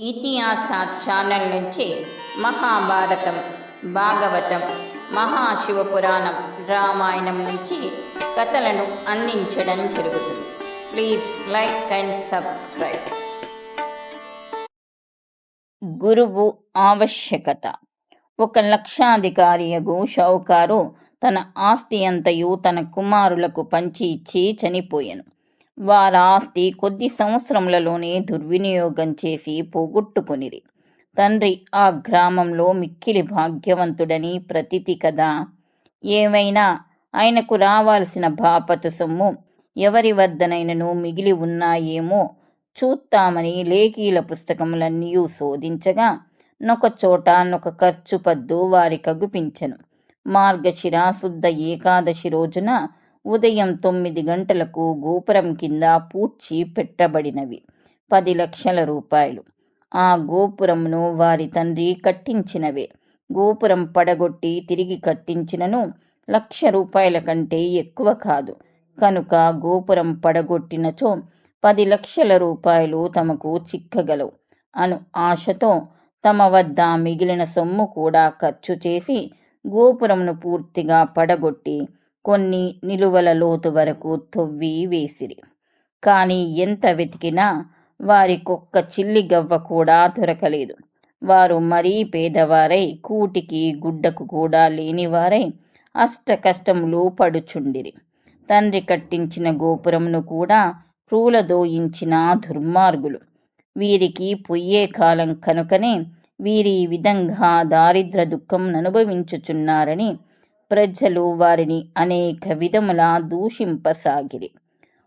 ఇతిహాస ఛానల్ నుంచి మహాభారతం భాగవతం మహాశివపురాణం రామాయణం నుంచి కథలను అందించడం జరుగుతుంది. Please like and subscribe. గురువు ఆవశ్యకత. ఒక లక్షాధికారియగు షౌకారు తన ఆస్తి అంతయు తన కుమారులకు పంచి ఇచ్చి చనిపోయాను. వారి ఆస్తి కొద్ది సంవత్సరములలోనే దుర్వినియోగం చేసి పోగొట్టుకునిది తండ్రి ఆ గ్రామంలో మిక్కిలి భాగ్యవంతుడని ప్రతీతి కదా. ఏమైనా ఆయనకు రావాల్సిన బాపతు సొమ్ము ఎవరి వద్దనైనను మిగిలి ఉన్నాయేమో చూస్తామని లేఖీల పుస్తకములన్నీ శోధించగా నొక చోట నొక ఖర్చు పద్దు వారి కగుపించను. మార్గశిర శుద్ధ ఏకాదశి రోజున ఉదయం తొమ్మిది గంటలకు గోపురం కింద పూడ్చి పెట్టబడినవి. పది లక్షల రూపాయలు. ఆ గోపురమును వారి తండ్రి కట్టించినవే. గోపురం పడగొట్టి తిరిగి కట్టించినను లక్ష రూపాయల కంటే ఎక్కువ కాదు. కనుక గోపురం పడగొట్టినచో పది లక్షల రూపాయలు తమకు చిక్కగలవు. అను ఆశతో తమ వద్ద మిగిలిన సొమ్ము కూడా ఖర్చు చేసి గోపురంను పూర్తిగా పడగొట్టి కొన్ని నిలువల లోతు వరకు తొవ్వి వేసిరి. కానీ ఎంత వెతికినా వారికొక్క చిల్లి గవ్వ కూడా దొరకలేదు. వారు మరీ పేదవారై కూటికి గుడ్డకు కూడా లేనివారై అష్ట కష్టములు పడుచుండిరి. తండ్రి కట్టించిన గోపురమును కూడా క్రూలదోయించిన దుర్మార్గులు. వీరికి పొయ్యే కాలం కనుకనే వీరి ఈ విధంగా దారిద్ర దుఃఖం అనుభవించుచున్నారని ప్రజలు వారిని అనేక విధముల దూషింపసాగిరి.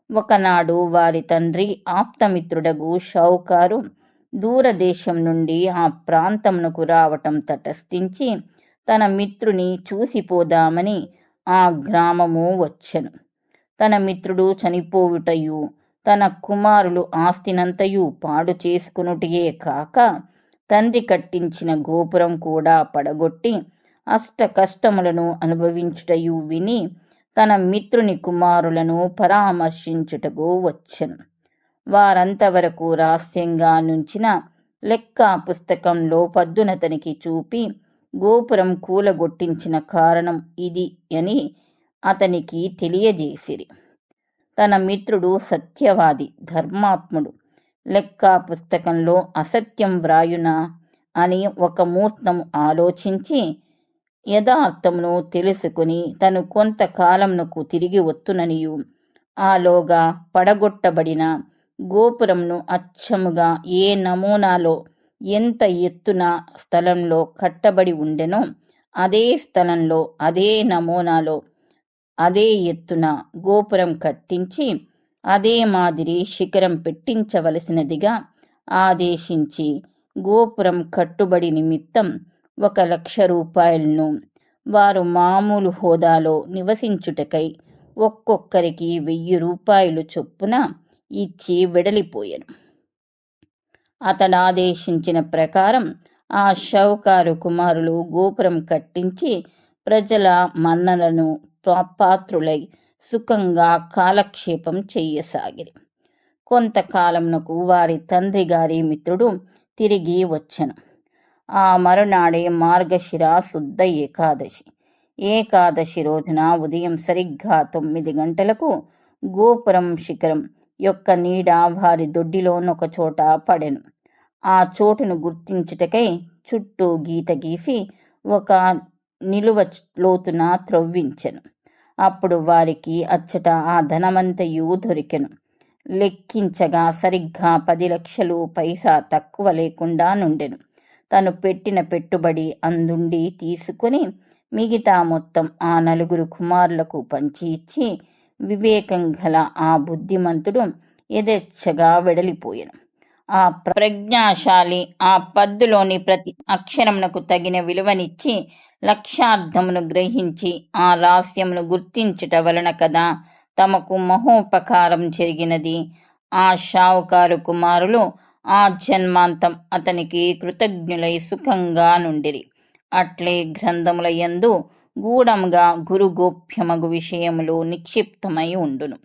ఒకనాడు వారి తండ్రి ఆప్తమిత్రుడగు షౌకారు దూరదేశం నుండి ఆ ప్రాంతమునకు రావటం తటస్థించి తన మిత్రుని చూసిపోదామని ఆ గ్రామము వచ్చెను. తన మిత్రుడు చనిపోవుటయు తన కుమారులు ఆస్తినంతయు పాడు చేసుకునుటయే కాక తండ్రి కట్టించిన గోపురం కూడా పడగొట్టి అష్ట కష్టములను అనుభవించుటయు విని తన మిత్రుని కుమారులను పరామర్శించుటకు వచ్చెను. వారంతవరకు రహస్యంగా నుంచిన లెక్క పుస్తకంలో పద్దునతనికి చూపి గోపురం కూలగొట్టించిన కారణం ఇది అని అతనికి తెలియజేసిరి. తన మిత్రుడు సత్యవాది ధర్మాత్ముడు. లెక్క పుస్తకంలో అసత్యం వ్రాయునా అని ఒక ముహూర్తం ఆలోచించి యథార్థమును తెలుసుకుని తను కొంతకాలంనకు తిరిగి వత్తుననియు ఆలోగా పడగొట్టబడిన గోపురంను అచ్చముగా ఏ నమూనాలో ఎంత ఎత్తున స్థలంలో కట్టబడి ఉండెనో అదే స్థలంలో అదే నమూనాలో అదే ఎత్తున గోపురం కట్టించి అదే మాదిరి శిఖరం పెట్టించవలసినదిగా ఆదేశించి గోపురం కట్టుబడి నిమిత్తం ఒక లక్ష రూపాయలను వారు మామూలు హోదాలో నివసించుటకై ఒక్కొక్కరికి వెయ్యి రూపాయలు చొప్పున ఇచ్చి వెడలిపోయాను. అతడు ఆదేశించిన ప్రకారం ఆ షౌకారు కుమారులు గోపురం కట్టించి ప్రజల మన్నలను పాత్రులై సుఖంగా కాలక్షేపం చెయ్యసాగిరి. కొంతకాలంనకు వారి తండ్రి గారి మిత్రుడు తిరిగి వచ్చను. ఆ మరునాడే మార్గశిర శుద్ధ ఏకాదశి. ఏకాదశి రోజున ఉదయం సరిగ్గా తొమ్మిది గంటలకు గోపురం శిఖరం యొక్క నీడ వారి దొడ్డిలోనొక చోట పడెను. ఆ చోటును గుర్తించుటకై చుట్టూ గీత గీసి ఒక నిలువ లోతున త్రవ్వించెను. అప్పుడు వారికి అచ్చట ఆ ధనమంతయు దొరికెను. లెక్కించగా సరిగ్గా పది లక్షలు పైసా తక్కువ లేకుండా నుండెను. తను పెట్టిన పెట్టుబడి అందుండి తీసుకుని మిగతా మొత్తం ఆ నలుగురు కుమారులకు పంచి ఇచ్చి వివేకం గల ఆ బుద్ధిమంతుడు యథేచ్ఛగా వెడలిపోయాను ఆ ప్రజ్ఞాశాలి ఆ పద్దులోని ప్రతి అక్షరమునకు తగిన విలువనిచ్చి లక్ష్యార్థమును గ్రహించి ఆ రహస్యమును గుర్తించుట వలన కదా తమకు మహోపకారం జరిగినది. ఆ షావుకారు కుమారులు ఆ జన్మాంతం అతనికి కృతజ్ఞులై సుఖంగా నుండిరి. అట్లే గ్రంథముల యందు గూఢంగా గురుగోప్యమగు విషయములు నిక్షిప్తమై ఉండును.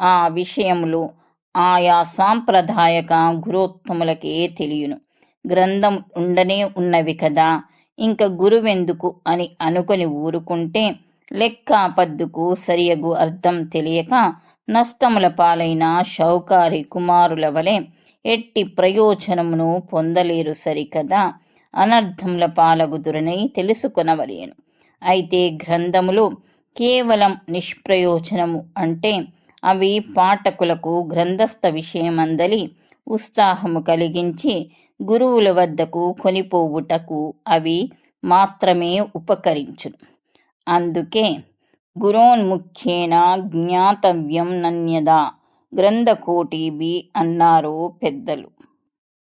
ఆ విషయములు ఆయా సాంప్రదాయక గురోత్తములకే తెలియను. గ్రంథం ఉండనే ఉన్నవి కదా ఇంక గురువెందుకు అని అనుకొని ఊరుకుంటే లెక్క పద్దుకు సరియగు అర్థం తెలియక నష్టముల పాలైన షౌకారి కుమారుల వలె ఎట్టి ప్రయోజనమును పొందలేరు సరికదా? అనర్థముల పాలగుదురని తెలుసుకొనవలేను. అయితే గ్రంథములు కేవలం నిష్ప్రయోజనము అంటే అవి పాఠకులకు గ్రంథస్థ విషయమందలి ఉత్సాహము కలిగించి గురువుల వద్దకు కొనిపోవుటకు అవి మాత్రమే ఉపకరించును. అందుకే గురోన్ముఖ్యేన జ్ఞాతవ్యం నన్యదా? గ్రంథకోటి బి అన్నారు పెద్దలు.